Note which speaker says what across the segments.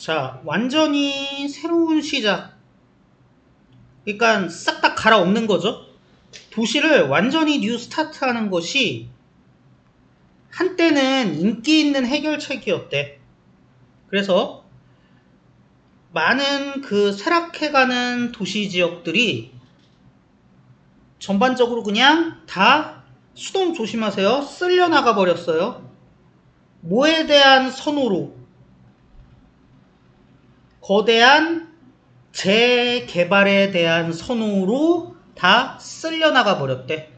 Speaker 1: 자, 완전히 새로운 시작. 그러니까 싹 다 갈아엎는 거죠. 도시를 완전히 뉴 스타트 하는 것이 한때는 인기 있는 해결책이었대. 그래서 많은 그 쇠락해가는 도시 지역들이 전반적으로 그냥 다 수동 조심하세요. 쓸려나가 버렸어요. 뭐에 대한 선호로 거대한 재개발에 대한 선호로 다 쓸려나가 버렸대.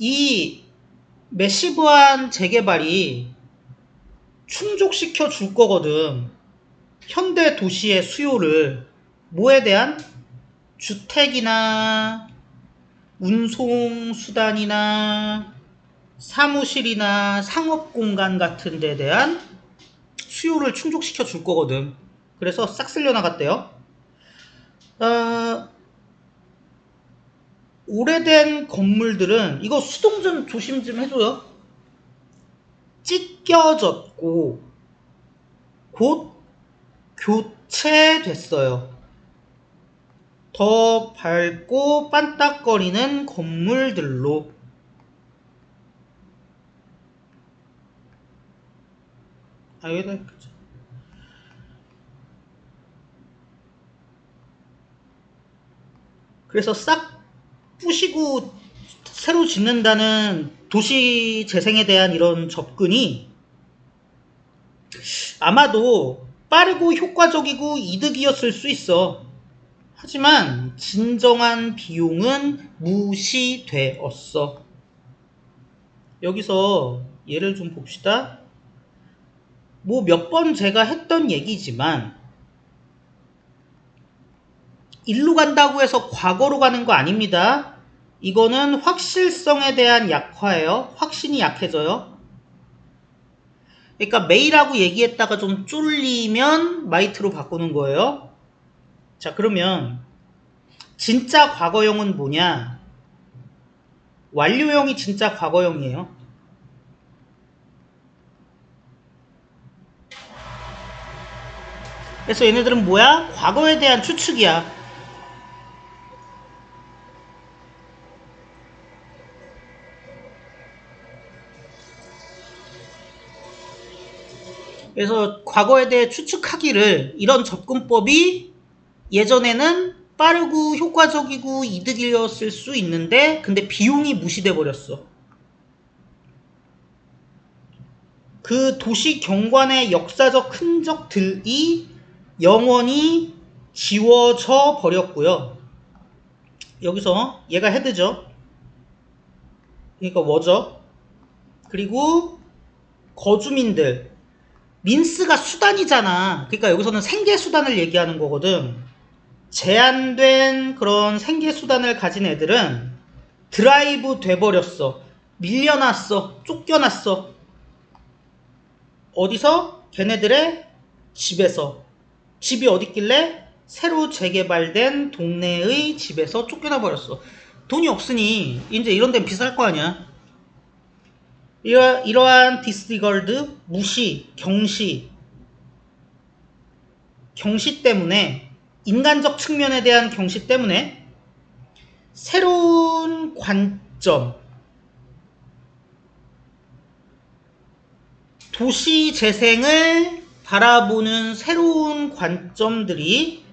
Speaker 1: 이 매시브한 재개발이 충족시켜 줄 거거든. 현대 도시의 수요를 뭐에 대한 주택이나 운송 수단이나 사무실이나 상업 공간 같은 데 대한 수요를 충족시켜 줄 거거든. 그래서 싹 쓸려 나갔대요. 어, 오래된 건물들은 이거 수동 좀 조심 좀 해줘요. 찢겨졌고 곧 교체됐어요. 더 밝고 반딱거리는 건물들로 아 여기다 그죠. 그래서 싹 부시고 새로 짓는다는 도시 재생에 대한 이런 접근이 아마도 빠르고 효과적이고 이득이었을 수 있어. 하지만 진정한 비용은 무시되었어. 여기서 예를 좀 봅시다. 뭐 몇 번 제가 했던 얘기지만 일로 간다고 해서 과거로 가는 거 아닙니다. 이거는 확실성에 대한 약화예요. 확신이 약해져요. 그러니까 메이라고 얘기했다가 좀 쫄리면 마이트로 바꾸는 거예요. 자, 그러면 진짜 과거형은 뭐냐? 완료형이 진짜 과거형이에요. 그래서 얘네들은 뭐야? 과거에 대한 추측이야. 그래서 과거에 대해 추측하기를 이런 접근법이 예전에는 빠르고 효과적이고 이득이었을 수 있는데 근데 비용이 무시돼 버렸어. 그 도시 경관의 역사적 흔적들이 영원히 지워져 버렸고요. 여기서 얘가 헤드죠. 그러니까 워죠. 그리고 거주민들 민스가 수단이잖아. 그러니까 여기서는 생계 수단을 얘기하는 거거든. 제한된 그런 생계 수단을 가진 애들은 드라이브 돼버렸어. 밀려났어. 쫓겨났어. 어디서? 걔네들의 집에서. 집이 어딨길래? 새로 재개발된 동네의 집에서 쫓겨나 버렸어. 돈이 없으니 이제 이런 데는 비쌀 거 아니야. 이러, 이러한 디스리걸드, 무시, 경시, 경시 때문에 인간적 측면에 대한 경시 때문에 새로운 관점, 도시 재생을 바라보는 새로운 관점들이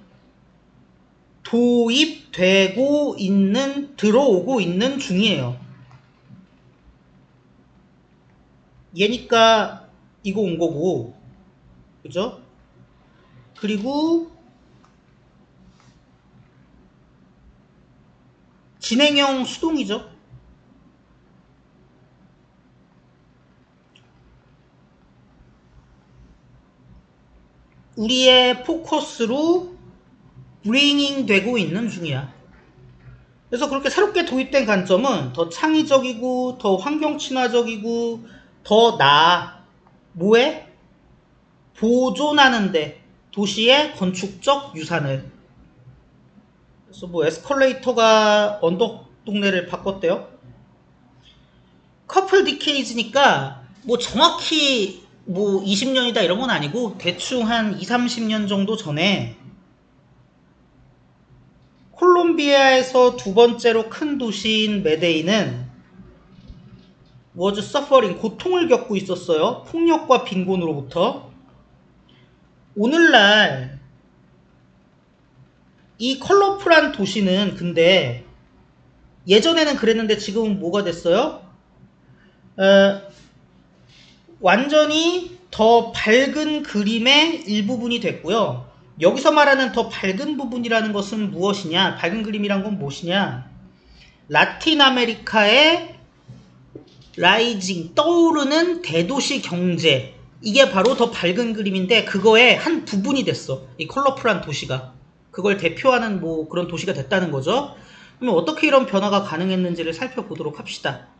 Speaker 1: 도입되고 있는, 들어오고 있는 중이에요. 얘니까 이거 온 거고, 그죠? 그리고 진행형 수동이죠. 우리의 포커스로 브레이닝 되고 있는 중이야. 그래서 그렇게 새롭게 도입된 관점은 더 창의적이고 더 환경 친화적이고 더 나아 뭐에 보존하는데 도시의 건축적 유산을 그래서 뭐 에스컬레이터가 언덕 동네를 바꿨대요. 커플 디케이즈니까 뭐 정확히 뭐 20년이다 이런 건 아니고 대충 한 2, 30년 정도 전에 콜롬비아에서 두 번째로 큰 도시인 메데이는 was suffering 고통을 겪고 있었어요. 폭력과 빈곤으로부터. 오늘날 이 컬러풀한 도시는 근데 예전에는 그랬는데 지금은 뭐가 됐어요? 어, 완전히 더 밝은 그림의 일부분이 됐고요. 여기서 말하는 더 밝은 부분이라는 것은 무엇이냐? 밝은 그림이란 건 무엇이냐? 라틴 아메리카의 라이징, 떠오르는 대도시 경제. 이게 바로 더 밝은 그림인데, 그거의 한 부분이 됐어. 이 컬러풀한 도시가. 그걸 대표하는 뭐 그런 도시가 됐다는 거죠. 그러면 어떻게 이런 변화가 가능했는지를 살펴보도록 합시다.